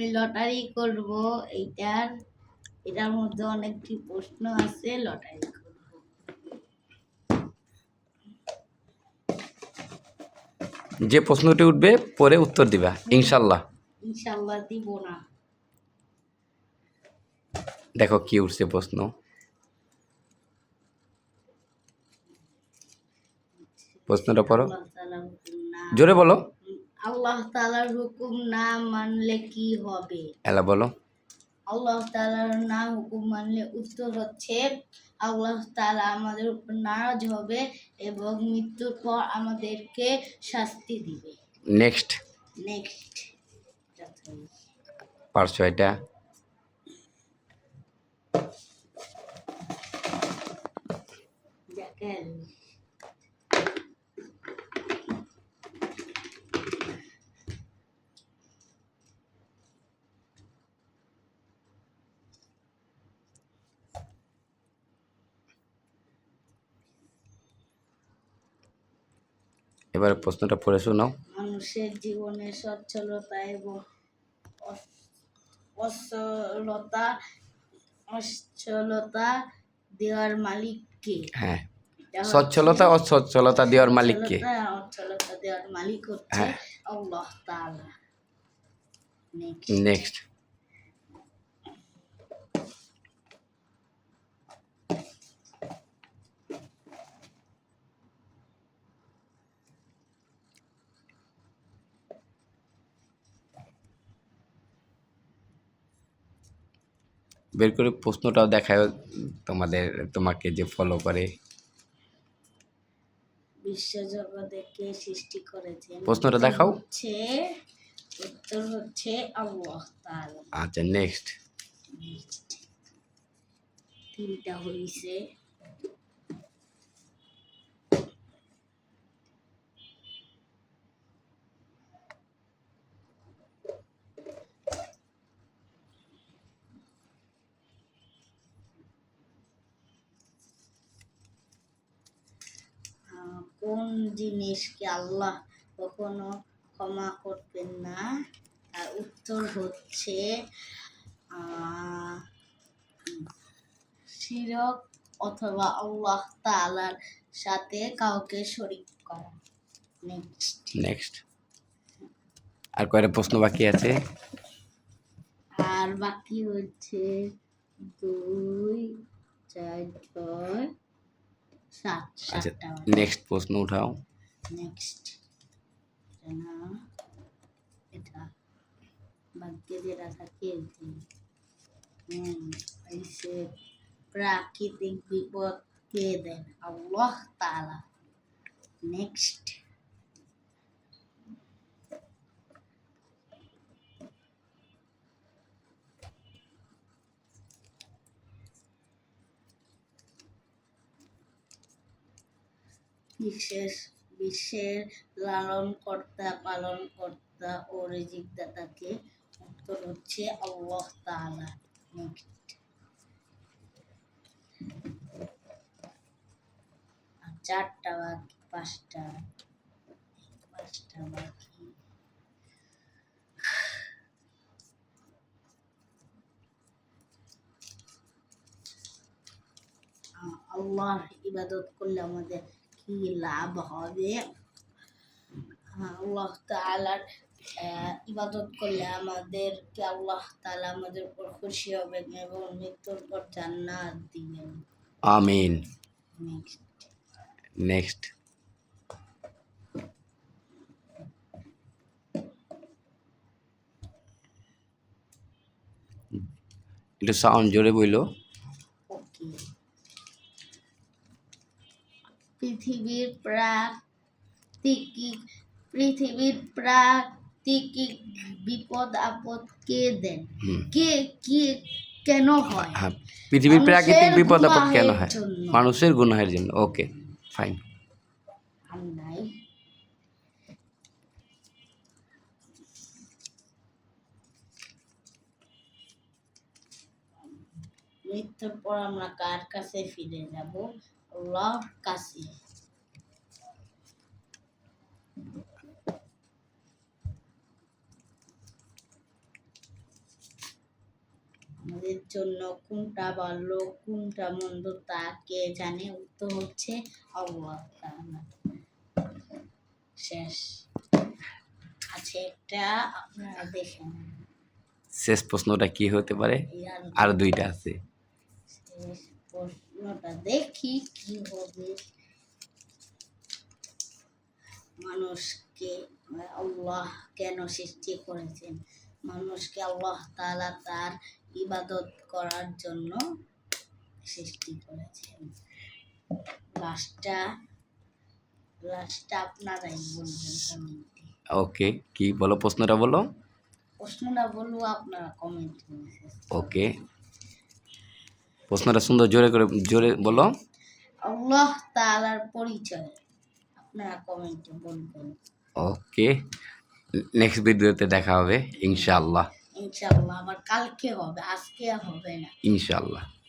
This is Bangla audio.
আমি লটারি করব এইটার এটার মধ্যে অনেকটি প্রশ্ন আছে লটারি করব। যে প্রশ্নটি উঠবে পরে উত্তর দিবা ইনশাল্লাহ। ইনশাল্লাহ দিব না। দেখো কি উঠছে প্রশ্ন। প্রশ্নটা পড়ো। জোরে বলো। আল্লাহ তালার হুকুম না মানলে কি হবে? এলা বলো। আল্লাহ তালার না হুকুম মানলে উত্তর হচ্ছে আল্লাহ তালা আমাদের উপর নারাজ হবে এবং মৃত্যুর পর আমাদেরকে শাস্তি দিবে। নেক্সট নেক্সট পারছ এটা দেখেন এবার প্রশ্নটা পড়ে শোনাও মানুষের জীবনে সচ্ছলতা এবং অস- অসলতা অসচ্ছলতা দেওয়ার মালিক কে? হ্যাঁ। সচ্ছলতা অসচ্ছলতা দেওয়ার মালিক কে? আর অসচ্ছলতা দেওয়ার মালিক হচ্ছে হ্যাঁ। আল্লাহ তাআলা। নেক্সট বের করে প্রশ্নটাও দেখায় তোমাদের তোমাকে যে ফলো করে। সৃষ্টি করেছেন। প্রশ্নটা দেখাও। হচ্ছে উত্তর হচ্ছে আল্লাহ তাআলা। আচ্ছা নেক্সট তিনটা হইছে। কোন জিনিসকে আল্লাহ কখনো ক্ষমা করবেন না? আর উত্তর হচ্ছে শিরক অথবা আল্লাহ তাআলার সাথে কাউকে শরীক করা। নেক্সট নেক্সট আর কয়টা প্রশ্ন বাকি আছে? আর বাকি হচ্ছে দুই চার ছয় সাত আচ্ছা সাতটা নেক্সট প্রশ্ন উঠাও। নেক্সট না এটা ভাগ্যে যেটা থাকে যে? হুম এসে প্রাকৃতিক বিপদ কে দেন? আল্লাহ তাআলা। নেক্সট বিশেষ বিশ্বের লালন কর্তা পালন কর্তা ও রিজিক দাতাকে উত্তর হচ্ছে আল্লাহ নেক্সট চারটা বাকি, পাঁচটা পাঁচটা বাকি। ইবাদত করলে আমাদের কি লাভ হবে। আল্লাহ তাআলার আহ, ইবাদত করলে আমাদেরকে আল্লাহ তাআলা আমাদের উপর খুশি হবেন এবং মৃত্যুর পর জান্নাত দিবেন। আমিন। নেক্সট। নেক্সট। একটু সাউন্ড জোরে বইলো ওকে পৃথিবীর প্রাকৃতিক পৃথিবীর প্রাকৃতিক বিপদ আপদ কে দেন কে কি কেন হয়? হ্যাঁ পৃথিবীর প্রাকৃতিক বিপদ আপদ কেন হয়? মানুষের গুনাহের জন্য। ওকে ফাইন মৃত্যুর পর আমরা কার কাছে ফিরে যাব? কাছে। আমাদের জন্য কোনটা ভালো কোনটা মন্দ তা কে জানে? উত্তর হচ্ছে শেষ। আছে একটা আপনারা দেখেন। শেষ প্রশ্নটা কি হতে পারে? আর দুইটা আছে। শেষ প্রশ্নটা দেখি কি হবে মানুষকে আল্লাহ কেন সৃষ্টি করেছেন? মানুষকে আল্লাহ তাআলা তার ইবাদত করার জন্য সৃষ্টি করেছেন। লাস্টটা লাস্টটা আপনারাই বলবেন ওকে কি বলো প্রশ্নটা বলো। প্রশ্নটা বলব আপনারা কমেন্টে ওকে। প্রশ্নটা সুন্দর জোরে করে জোরে বলো। আল্লাহ তাআলার পরিচয়। আপনারা কমেন্টে বলবেন। ওকে নেক্সট ভিডিওতে দেখা হবে ইনশাআল্লাহ। ইনশাআল্লাহ আবার কালকে হবে আজকে হবে না। ইনশাআল্লাহ।